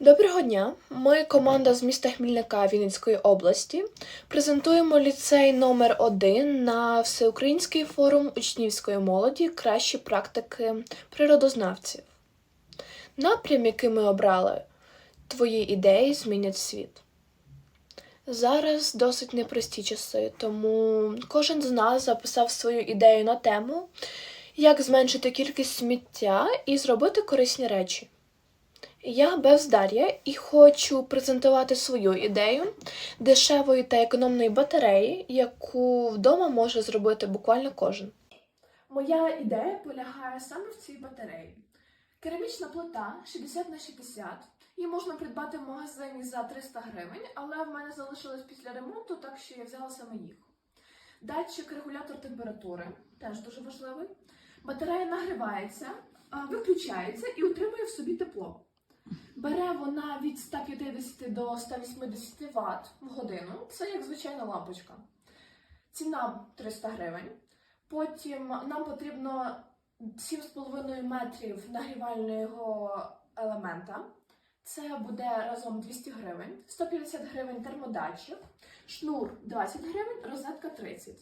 Доброго дня! Ми, команда з міста Хмільника Вінницької області, презентуємо ліцей номер 1 на Всеукраїнський форум учнівської молоді Кращі практики природознавців. Напрям, який ми обрали, твої ідеї змінять світ. Зараз досить непрості часи, тому кожен з нас записав свою ідею на тему, як зменшити кількість сміття і зробити корисні речі. Я Бевс Дар'я і хочу презентувати свою ідею дешевої та економної батареї, яку вдома може зробити буквально кожен. Моя ідея полягає саме в цій батареї. Керамічна плита 60 на 60. Її можна придбати в магазині за 300 гривень, але в мене залишилось після ремонту, так що я взяла саме їх. Датчик регулятор температури теж дуже важливий. Батарея нагрівається, виключається і утримує в собі тепло. Бере вона від 150 до 180 Вт в годину. Це як звичайна лампочка. Ціна 300 гривень. Потім нам потрібно 7,5 метрів нагрівального елемента. Це буде разом 200 гривень, 150 гривень термодатчик, шнур 20 гривень, розетка 30.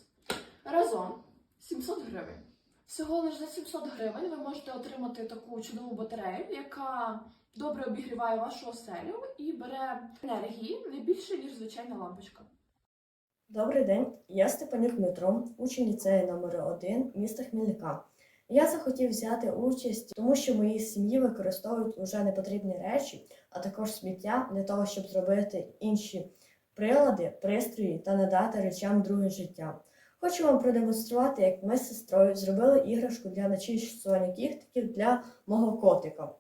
Разом 700 гривень. Всього лише за 700 гривень ви можете отримати таку чудову батарею, яка добре обігріває вашу оселю і бере енергії не більше, ніж звичайна лампочка. Добрий день, я Степанюк Дмитро, учень ліцею номер 1 міста Хмільника. Я захотів взяти участь, тому що мої сім'ї використовують уже непотрібні речі, а також сміття для того, щоб зробити інші прилади, пристрої та надати речам друге життя. Хочу вам продемонструвати, як ми з сестрою зробили іграшку для начищування кіхтиків для мого котика.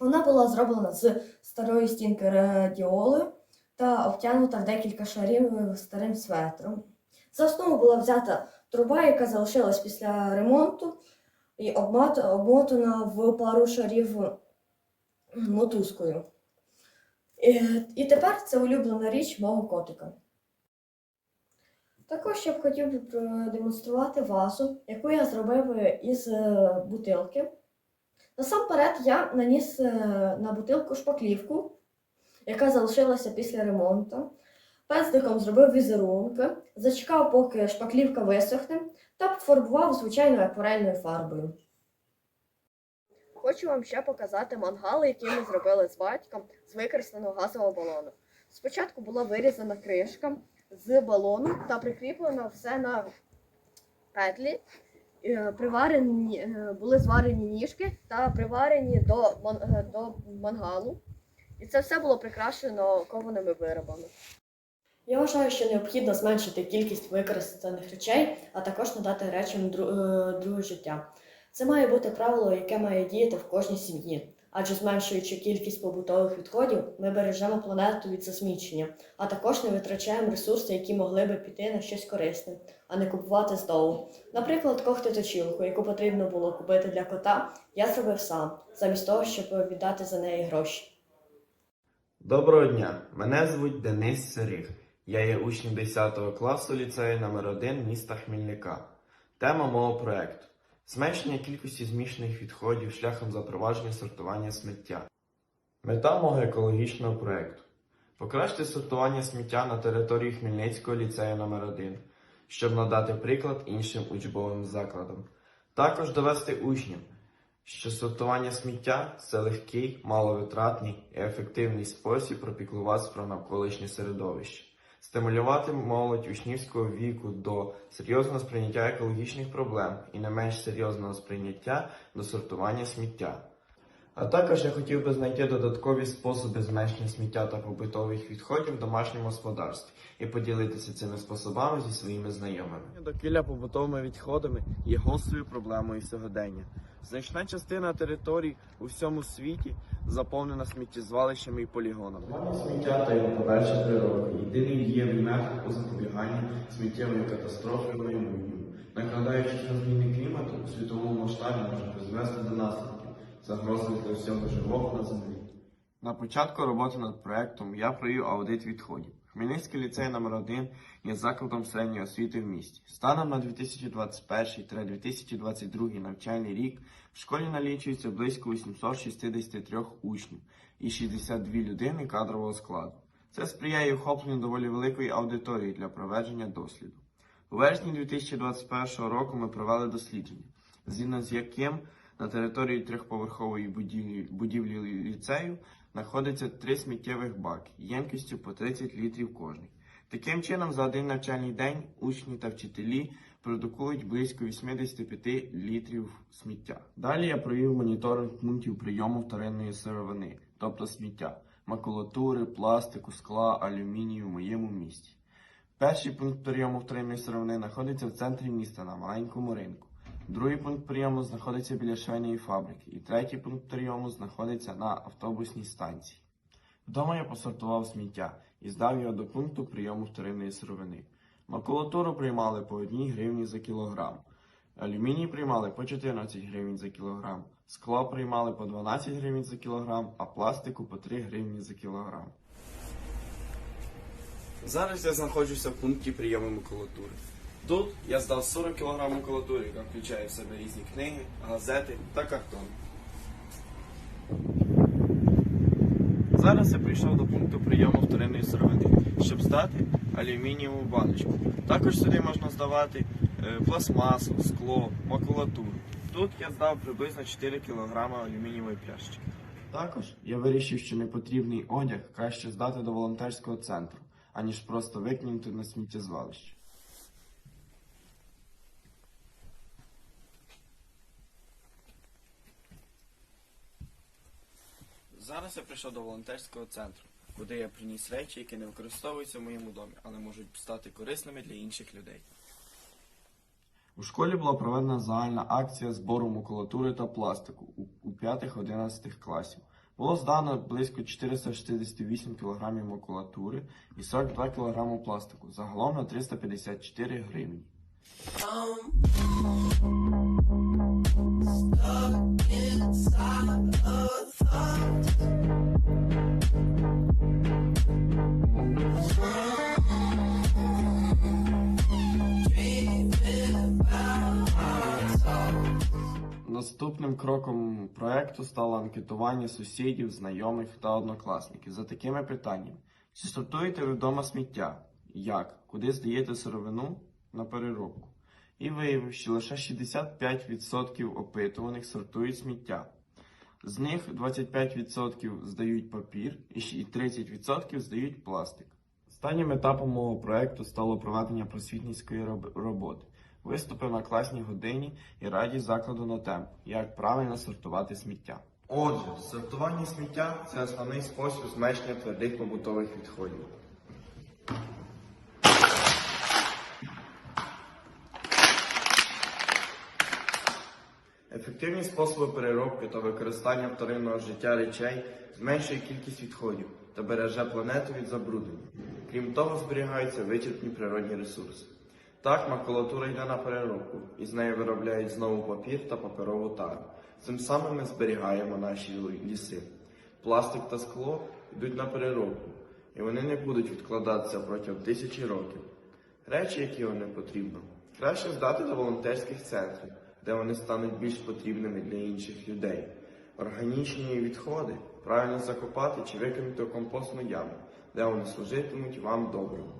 Вона була зроблена з старої стінки радіоли та обтягнута в декілька шарів старим светром. За основу була взята труба, яка залишилась після ремонту, і обмотана в пару шарів мотузкою. І, і тепер це улюблена річ мого котика. Також я б хотів продемонструвати вазу, яку я зробив із е, бутилки. Насамперед я наніс е, на бутилку шпаклівку, яка залишилася після ремонту. Пензликом зробив візерунки, зачекав, поки шпаклівка висохне, та пофарбував звичайною акварельною фарбою. Хочу вам ще показати мангали, які ми зробили з батьком з використаного газового балону. Спочатку була вирізана кришка з балону та прикріплено все на петлі. Е, Приварені, е, були зварені ніжки та приварені до, е, до мангалу. І це все було прикрашено кованими виробами. Я вважаю, що необхідно зменшити кількість використаних речей, а також надати речам дру- друге життя. Це має бути правило, яке має діяти в кожній сім'ї. Адже зменшуючи кількість побутових відходів, ми бережемо планету від засмічення, а також не витрачаємо ресурси, які могли би піти на щось корисне, а не купувати знову. Наприклад, когтеточілку, яку потрібно було купити для кота, я зробив сам, замість того, щоб віддати за неї гроші. Доброго дня! Мене звуть Денис Сирих. Я є учнем 10 класу ліцею номер 1 міста Хмільника. Тема мого проекту зменшення кількості змішаних відходів шляхом запровадження сортування сміття. Мета мого екологічного проекту покращити сортування сміття на території Хмельницького ліцею номер 1 щоб надати приклад іншим учбовим закладам. Також довести учням, що сортування сміття це легкий, маловитратний і ефективний спосіб пропіклуватися про навколишнє середовище, стимулювати молодь учнівського віку до серйозного сприйняття екологічних проблем і не менш серйозного сприйняття до сортування сміття. А також я хотів би знайти додаткові способи зменшення сміття та побутових відходів в домашньому господарстві і поділитися цими способами зі своїми знайомими. Довкілля побутовими відходами є гострою проблемою сьогодення. Значна частина територій у всьому світі заповнена сміттєзвалищами і полігонами. Сміття та його подальша природа єдиний дієвий метод у запобіганні сміттєвої катастрофи в майбутньому, накладаючи на зміни клімату у світовому масштабі може призвести до наслідків загрози для всього живого на землі. На початку роботи над проектом я провів аудит відходів. Хмельницький ліцей номер 1 є закладом середньої освіти в місті. Станом на 2021-2022 навчальний рік В школі налічується близько 863 учнів і 62 людини кадрового складу. Це сприяє охопленню доволі великої аудиторії для проведення досліду. У вересні 2021 року ми провели дослідження, згідно з яким на території трьохповерхової будівлі, ліцею знаходиться три сміттєвих баки ємкістю по 30 літрів кожний. Таким чином, за один навчальний день учні та вчителі продукують близько 85 літрів сміття. Далі я провів моніторинг пунктів прийому вторинної сировини, тобто сміття, макулатури, пластику, скла, алюмінію в моєму місті. Перший пункт прийому вторинної сировини знаходиться в центрі міста на маленькому ринку. Другий пункт прийому знаходиться біля швейної фабрики, і третій пункт прийому знаходиться на автобусній станції. Вдома я посортував сміття і здав його до пункту прийому вторинної сировини. Макулатуру приймали по 1 гривні за кілограм. Алюміній приймали по 14 гривень за кілограм. Скло приймали по 12 гривень за кілограм, а пластику по 3 гривні за кілограм. Зараз я знаходжуся в пункті прийому макулатури. Тут я здав 40 кг макулатури, яка включає в себе різні книги, газети та картон. Зараз я прийшов до пункту прийому вторинної сировини, щоб здати алюмінієву баночку. Також сюди можна здавати е, пластмасу, скло, макулатуру. Тут я здав приблизно 4 кг алюмінієвої пляшечки. Також я вирішив, що непотрібний одяг краще здати до волонтерського центру, аніж просто викинути на сміттєзвалище. Зараз я прийшов до волонтерського центру, куди я приніс речі, які не використовуються в моєму домі, але можуть стати корисними для інших людей. У школі була проведена загальна акція збору макулатури та пластику у- у 5-11 класів. Було здано близько 468 кг макулатури і 42 кг пластику, загалом на 354 гривні. Наступним кроком проекту стало анкетування сусідів, знайомих та однокласників за такими питаннями: чи сортуєте ви вдома сміття? Як? Куди здаєте сировину на переробку? І виявив, що лише 65% опитуваних сортують сміття. З них 25% здають папір і 30% здають пластик. Останнім етапом мого проекту стало проведення просвітницької роботи. Виступив на класній годині і раді закладу на тему, як правильно сортувати сміття. Отже, сортування сміття це основний спосіб зменшення твердих побутових відходів. Ефективні способи переробки та використання вторинного життя речей зменшує кількість відходів та береже планету від забруднення. Крім того, зберігаються вичерпні природні ресурси. Так, макулатура йде на переробку, і з неї виробляють знову папір та паперову тару. Цим самим ми зберігаємо наші ліси. Пластик та скло йдуть на переробку, і вони не будуть відкладатися протягом тисячі років. Речі, які вам не потрібно, краще здати до волонтерських центрів, де вони стануть більш потрібними для інших людей. Органічні відходи правильно закопати чи викинути у компостну яму, де вони служитимуть вам доброго.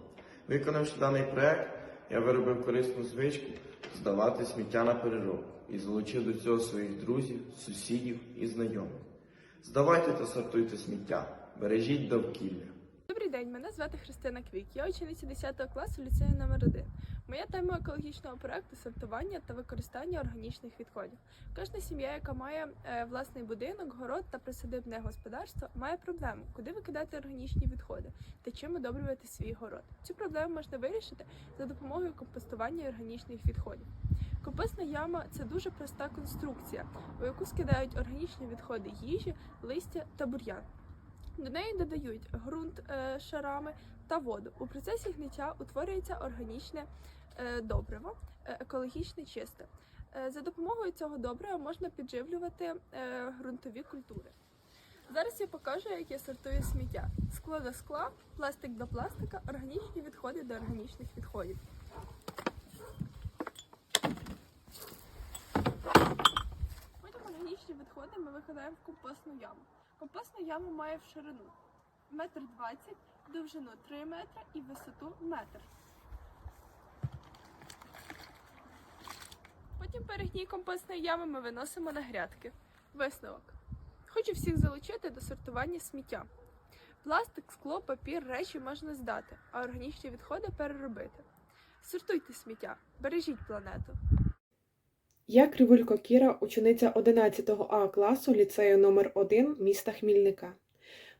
Виконавши даний проект, я виробив корисну звичку здавати сміття на переробку і залучив до цього своїх друзів, сусідів і знайомих. Здавайте та сортуйте сміття, бережіть довкілля. Добрий день, мене звати Христина Квік. Я учениця 10 класу ліцею номер 1 Моя тема екологічного проекту сортування та використання органічних відходів. Кожна сім'я, яка має е, власний будинок, город та присадибне господарство, має проблему, куди викидати органічні відходи та чим удобрювати свій город. Цю проблему можна вирішити за допомогою компостування органічних відходів. Компостна яма це дуже проста конструкція, у яку скидають органічні відходи їжі, листя та бур'ян. До неї додають ґрунт е, шарами та воду. У процесі гниття утворюється органічне е, добриво, е, екологічне чисте. Е, за допомогою цього добрива можна підживлювати ґрунтові культури. Зараз я покажу, як я сортую сміття: скло до скла, пластик до пластика, органічні відходи до органічних відходів. Потім органічні відходи ми викидаємо в компостну яму. Компостна яма має в ширину метр двадцять, довжину 3 метри і висоту метр. Потім перегній компостної ями ми виносимо на грядки. Висновок. Хочу всіх залучити до сортування сміття. Пластик, скло, папір, речі можна здати, а органічні відходи переробити. Сортуйте сміття, бережіть планету. Я Кривулько Кіра, учениця 11 А класу ліцею номер 1 міста Хмільника.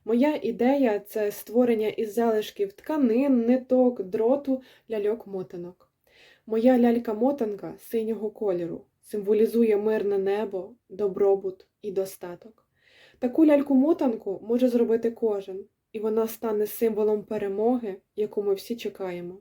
Моя ідея це створення із залишків тканин, ниток, дроту, ляльок-мотанок. Моя лялька-мотанка синього кольору символізує мирне небо, добробут і достаток. Таку ляльку-мотанку може зробити кожен, і вона стане символом перемоги, яку ми всі чекаємо.